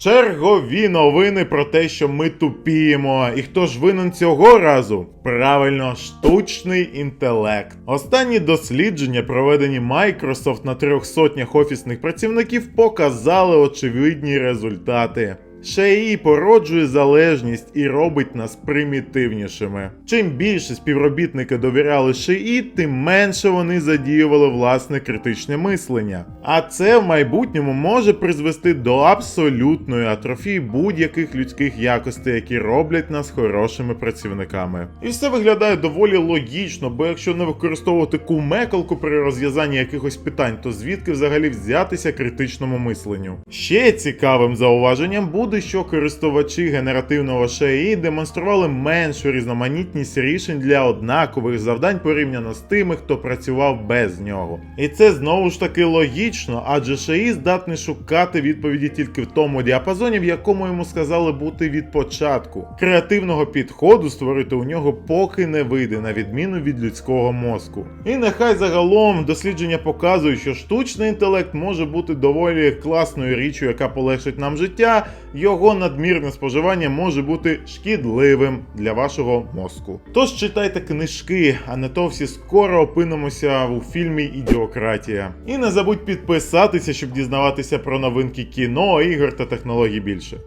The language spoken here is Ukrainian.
Чергові новини про те, що ми тупіємо. І хто ж винен цього разу? Правильно, штучний інтелект. Останні дослідження, проведені Microsoft на трьох сотнях офісних працівників, показали очевидні результати. ШАІ породжує залежність і робить нас примітивнішими. Чим більше співробітники довіряли ШАІ, тим менше вони задіювали власне критичне мислення. А це в майбутньому може призвести до абсолютної атрофії будь-яких людських якостей, які роблять нас хорошими працівниками. І все виглядає доволі логічно, бо якщо не використовувати кумекалку при розв'язанні якихось питань, то звідки взагалі взятися критичному мисленню? Ще цікавим зауваженням буде, що користувачі генеративного ШАІ демонстрували меншу різноманітність рішень для однакових завдань порівняно з тими, хто працював без нього. І це знову ж таки логічно, адже ШАІ здатний шукати відповіді тільки в тому діапазоні, в якому йому сказали бути від початку. Креативного підходу створити у нього поки не вийде, на відміну від людського мозку. І нехай загалом дослідження показують, що штучний інтелект може бути доволі класною річчю, яка полегшить нам життя. Його надмірне споживання може бути шкідливим для вашого мозку. Тож читайте книжки, а не то всі скоро опинимося у фільмі Ідіократія. І не забудь підписатися, щоб дізнаватися про новинки кіно, ігор та технологій більше.